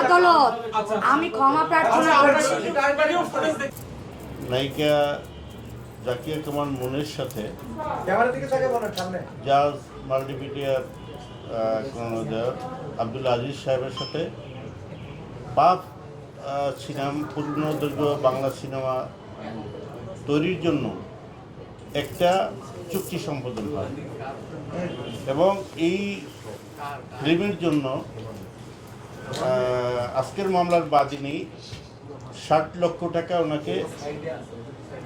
আদালত। আমি ক্ষমা প্রার্থনা করছি। নায়িকা জাকিয়া কামাল মনের সাথে জাজ মাল্টিমিডিয়ার আব্দুল আজিজ সাহেবের সাথে পাপ সিনেমা পূর্ণদৈর্ঘ্য বাংলা সিনেমা তৈরির জন্য একটা চুক্তি সম্পাদন হয়। এবং এই ফিল্মের জন্য আজকের মামলার বাদিনী ষাট লক্ষ টাকা ওনাকে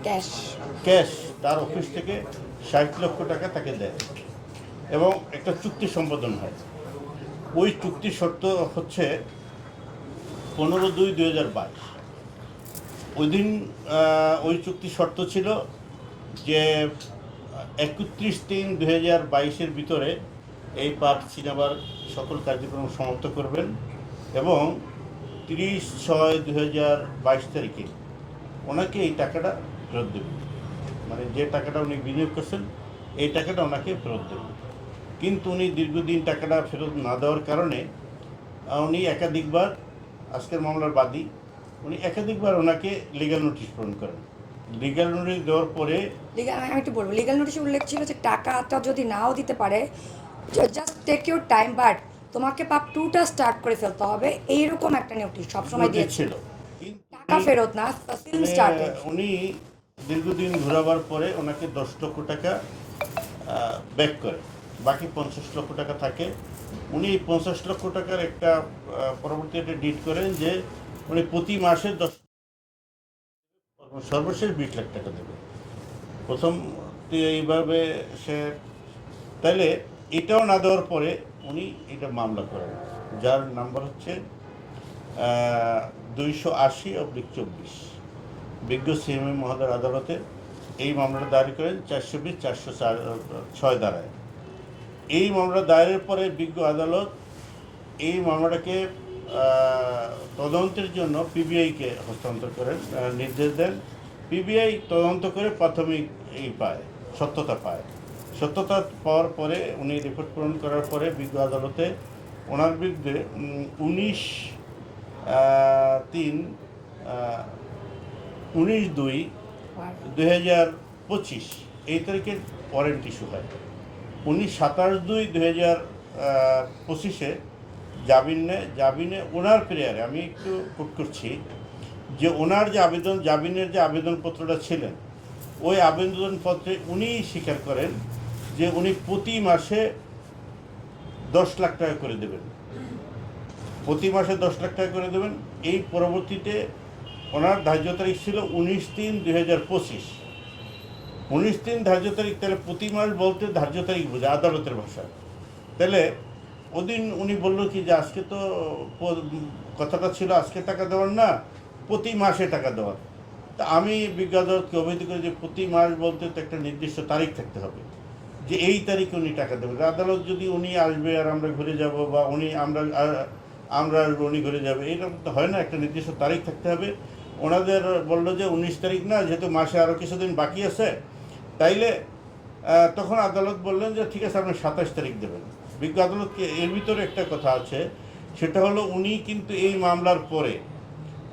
ক্যাশ। ক্যাশ তার অফিস থেকে ষাট লক্ষ টাকা তাকে দেয়। এবং একটা চুক্তি সম্পাদন হয়। ওই চুক্তি শর্ত হচ্ছে পনেরো দুই দুই হাজার বাইশ। ওই দিন ওই চুক্তি শর্ত ছিল যে একত্রিশ তিন দুই হাজার বাইশের ভিতরে এই পাপ সিনেমার সকল কার্যক্রম সমাপ্ত করবেন এবং তিরিশ ছয় দুই হাজার বাইশ তারিখে ওনাকে এই টাকাটা ফেরত দেবেন মানে যে টাকাটা উনি বিনিয়োগ করছেন, এই টাকাটা ওনাকে ফেরত দেবেন কিন্তু উনি দীর্ঘদিন টাকাটা ফেরত না দেওয়ার কারণে উনি একাধিকবার, আজকের মামলার বাদী, উনি একাধিকবার ওনাকে লিগ্যাল নোটিশ প্রদান করেন। লিগ্যাল নোটিশ দেওয়ার পরে লিগাল আমি একটু বলব লিগাল নোটিশে উল্লেখ ছিল যে টাকাটা যদি নাও দিতে পারে just take your time but তোমাকে পাপ টুটা স্টার্ট করে ফেলতে হবে। এইরকম একটা নোটিশ সবসময় দিয়েছিল। টাকা ফেরত না ফিল্ম স্টার্টে উনি- উনি দীর্ঘদিন ঘোরাবার পরে ওনাকে দশ লক্ষ টাকা ব্যাক করে। বাকি পঞ্চাশ লক্ষ টাকা থাকে। উনি পঞ্চাশ লক্ষ টাকার একটা পরবর্তী একটা ডিট করেন যে উনি প্রতি মাসে দশ সর্বশেষ বিশ লাখ টাকা দেবে। প্রথম এইভাবে সে তাহলে এটাও না দেওয়ার পরে উনি এটা মামলা করেন, যার নাম্বার হচ্ছে দুইশো আশি অব্লিক চব্বিশ। বিজ্ঞ সিএমএ মহোদয় আদালতে এই মামলাটা দায়ের করেন, চারশো বিশ, চারশো চার ছয় দ্বারায় এই মামলা দায়েরের পরে বিজ্ঞ আদালত এই মামলাটাকে তদন্তের জন্য পিবিআইকে হস্তান্তর করেন নির্দেশ দেন। পিবিআই তদন্ত করে প্রাথমিক এই পায়, সত্যতা পায়। সত্যতা পাওয়ার পরে উনি রিপোর্ট পূরণ করার পরে বিজ্ঞ আদালতে ওনার বিরুদ্ধে উনিশ তিন উনিশ দুই দুই হাজার পঁচিশ এই তারিখের ওয়ারেন্ট ইস্যু হয়। উনি সাতাশ দুই দুই হাজার পঁচিশে জামিন নেয় জামিনে ওনার প্রেয়ারে আমি একটু কোট করছি যে ওনার যে আবেদন জামিনের যে আবেদনপত্রটা ছিলেন ওই আবেদনপত্রে উনি স্বীকার করেন যে উনি প্রতি মাসে দশ লাখ টাকা করে দেবেন। প্রতি মাসে দশ লাখ টাকা করে দেবেন। এই পরবর্তীতে ওনার ধার্য তারিখ ছিল উনিশ তিন দুই হাজার পঁচিশ। উনিশ তিন ধার্য তারিখ, তাহলে প্রতি মাস বলতে ধার্য তারিখ বোঝে আদালতের ভাষা তাহলে ওদিন উনি বলল কি যে আজকে তো কথাটা ছিল, আজকে টাকা দেওয়ার না, প্রতি মাসে টাকা দেওয়ার। তা আমি বিজ্ঞ আদালতকে করি যে প্রতি মাস বলতে তো একটা নির্দিষ্ট তারিখ থাকতে হবে। যে এই তারিখে উনি টাকা দেবেন। আদালত যদি উনি আসবে আর আমরা ঘুরে যাব বা উনি আমরা আমরা আসব, উনি ঘুরে যাবে, এরকম তো হয় না, একটা নির্দিষ্ট তারিখ থাকতে হবে। ওনাদের বলল যে উনিশ তারিখ না, যেহেতু মাসে আরও কিছুদিন বাকি আছে, তাইলে তখন আদালত বললেন যে ঠিক আছে, আপনি সাতাশ তারিখ দেবেন। বিজ্ঞ আদালতকে এর ভিতরে একটা কথা আছে, সেটা হলো উনি কিন্তু এই মামলার পরে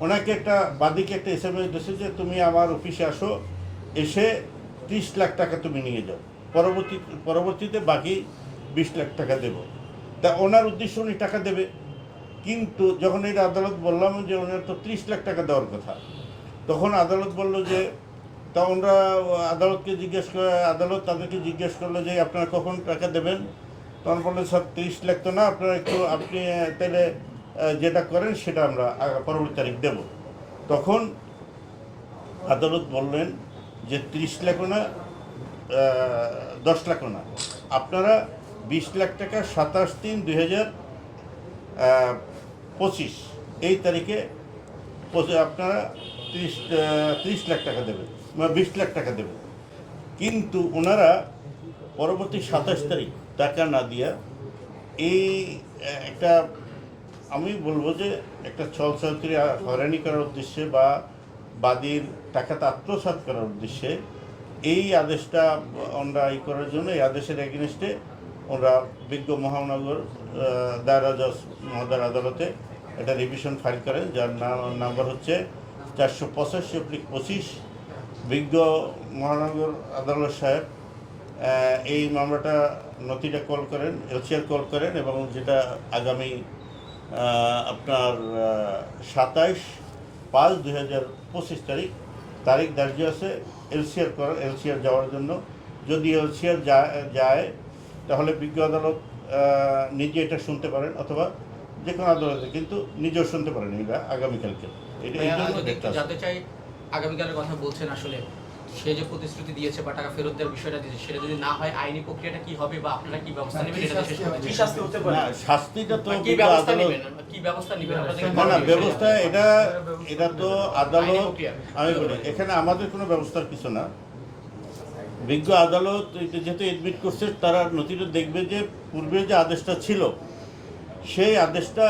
ওনাকে একটা, বাদীকে একটা এস এম এস দিয়েছে যে তুমি আমার অফিসে আসো, এসে ত্রিশ লাখ টাকা তুমি নিয়ে যাও। পরবর্তী, পরবর্তীতে বাকি বিশ লাখ টাকা দেব। তা ওনার উদ্দেশ্য উনি টাকা দেবে। কিন্তু যখন এটা আদালত বললাম যে ওনার তো ত্রিশ লাখ টাকা দেওয়ার কথা, তখন আদালত বলল যে, তা ওনারা আদালতকে জিজ্ঞেস করে আদালত তাদেরকে জিজ্ঞেস করল যে, আপনারা কখন টাকা দেবেন? তখন বলল, স্যার, তিরিশ লাখ তো না, আপনারা একটু, আপনি তাহলে যেটা করেন সেটা আমরা পরবর্তী তারিখ দেব। তখন আদালত বললেন যে, তিরিশ লাখও না দশ লাখও না আপনারা বিশ লাখ টাকা সাতাশ তিন দুই হাজার পঁচিশ, এই তারিখে আপনারা তিরিশ তিরিশ লাখ টাকা দেবেন, বা বিশ লাখ টাকা দেবেন। কিন্তু ওনারা পরবর্তী সাতাশ তারিখ টাকা না দিয়া এই একটা, আমি বলব যে একটা ছল ছলছাত্রী হয়রানি করার উদ্দেশ্যে বা বাদীর টাকাটা আত্মসাৎ করার উদ্দেশ্যে এই আদেশটা আমরা ই করার জন্য, এই আদেশের এগেনস্টে ওরা বিজ্ঞ মহানগর দায়রা জজ মহোদয়ের আদালতে একটা রিভিশন ফাইল করেন, যার নাম নাম্বার হচ্ছে চারশো পঁচাশি অব্লিক পঁচিশ। বিজ্ঞ মহানগর আদালত সাহেব এই মামলাটা নথিটা কল করেন এলসিআর কল করেন এবং যেটা আগামী আপনার সাতাইশ পাঁচ দুই হাজার পঁচিশ তারিখ তারিখ ধার্য আছে এলসিআর করার এলসিআর যাওয়ার জন্য। যদি এলসিআর যায় তাহলে বিজ্ঞ আদালত নিজে এটা শুনতে পারেন অথবা যে কোনো আদালতে কিন্তু নিজেও শুনতে পারেন এটা আগামীকালকে। এটা। জানতে চাই আগামীকালের কথা বলছেন আসলে। সে যে প্রতিশ্রুতি দিয়েছে বা টাকা ফেরত দেওয়ার বিষয়টা দিয়েছে সেটা যদি না হয় আইনি প্রক্রিয়াটা কি হবে বা আপনারা কি ব্যবস্থা নেবেন? এটা শেষ করতে কি শাস্তি হতে পারে? না শাস্তিটা তো কি ব্যবস্থা নেবেন? কি ব্যবস্থা নেবেন? আপনাদের না না ব্যবস্থা এটা এটা তো আদালত আমি বলি এখানে আমাদের কোনো ব্যবস্থার কিছু না। বিজ্ঞ আদালত যেহেতু এডমিট করছে তারা নথিটা দেখবে যে পূর্বে যে আদেশটা ছিল সেই আদেশটা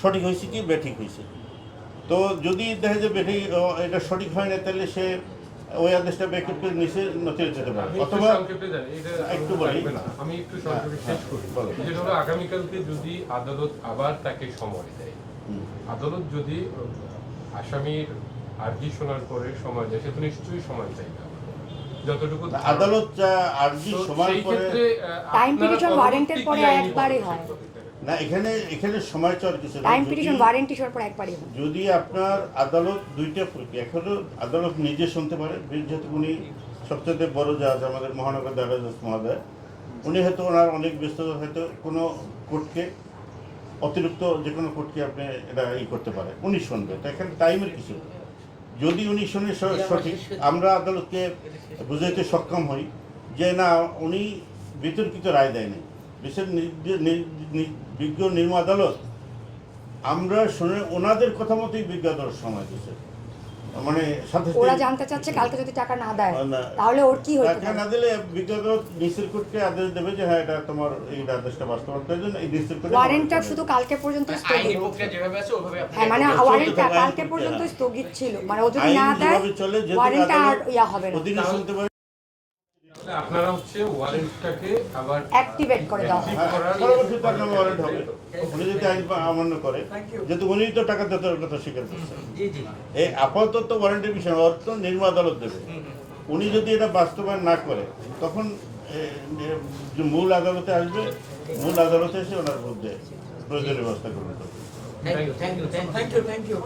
সঠিক হয়েছে কি বেঠিক হয়েছে? তো যদি দেখা যায় বেঠিক এটা সঠিক হয় না তাহলে সে ওই আদেশটা ব্যাকআপ করে নিচে নথিতে যেতে পারে অথবা সংক্ষেপে জানি, এটা একটু বলি। আমি একটু সংক্ষেপে শেষ করি বলো। যেটা হলো আগামীকালকে যদি আদালত আবার তাকে সময় দেয় আদালত যদি আসামির আর্জি শোনার পরে সময় দেয় সে তো নিশ্চয়ই সময় চাইবে যতটুকু আদালত আর্জি সময় পরে petition পরবর্তী warrant-এর পরে কি একবারই হয়। না এখানে এখানে সময় কিছু টাইম পিটিশন ওয়ারেন্টি পর একবারই হয় যদি আপনার আদালত দুইটা প্রক্রিয়া এক আদালত নিজে শুনতে পারে যেহেতু উনি সবচেয়ে বড় জাজ আমাদের মহানগর দায়রা জজ মহোদয় উনি হয়তো ওনার অনেক ব্যস্ত হয়তো কোনো কোর্টকে অতিরিক্ত যে কোনো কোর্টকে আপনি এটা ই করতে পারে উনি শুনবে। তো এখানে টাইমের কিছু যদি উনি শুনে সঠিক আমরা আদালতকে বুঝাইতে সক্ষম হই যে না উনি বিতর্কিত রায় দেয়নি। বিশেষ নির্দে- নি- নি- বিজ্ঞ নির্ম আদালত আমরা শুনে ওনাদের কথা মতোই বিজ্ঞ আদালত সময় দিয়েছে। মানে সাথে ওরা জানতে চাচ্ছে কালকে যদি টাকা না দেয় তাহলে ওর কি টাকা না দিলে বিজ্ঞ আদালত আদেশ দেবে যে হ্যাঁ এটা তোমার এই আদেশটা বাস্তবায়ন করার জন্য এই ওয়ারেন্টটা শুধু কালকে পর্যন্ত মানে আইনি স্থগিত প্রক্রিয়া যেভাবে আছে ওভাবে হ্যাঁ মানে ওয়ারেন্টটা কালকে পর্যন্ত স্থগিত ছিল। মানে ও যদি না দেয় ওয়ারেন্টটা আর ইয়া হবে না। শুনতে আপনারা হচ্ছে ওয়ারেন্টটাকে আবার অ্যাক্টিভেট করে হবে active তার নামে ওয়ারেন্ট হবে। উনি যদি আইন অমান্য করে যেহেতু উনি তো টাকা দেওয়ার কথা স্বীকার করছেন। জি জি। এই আপাতত ওয়ারেন্টের বিষয় অর্থ নির্ম আদালত দেবে। উনি যদি এটা বাস্তবায়ন না করে তখন মূল আদালতে আসবে মূল আদালতে এসে ওনার মধ্যে প্রয়োজনীয় ব্যবস্থা গ্রহণ করবে। Thank you thank you thank you thank you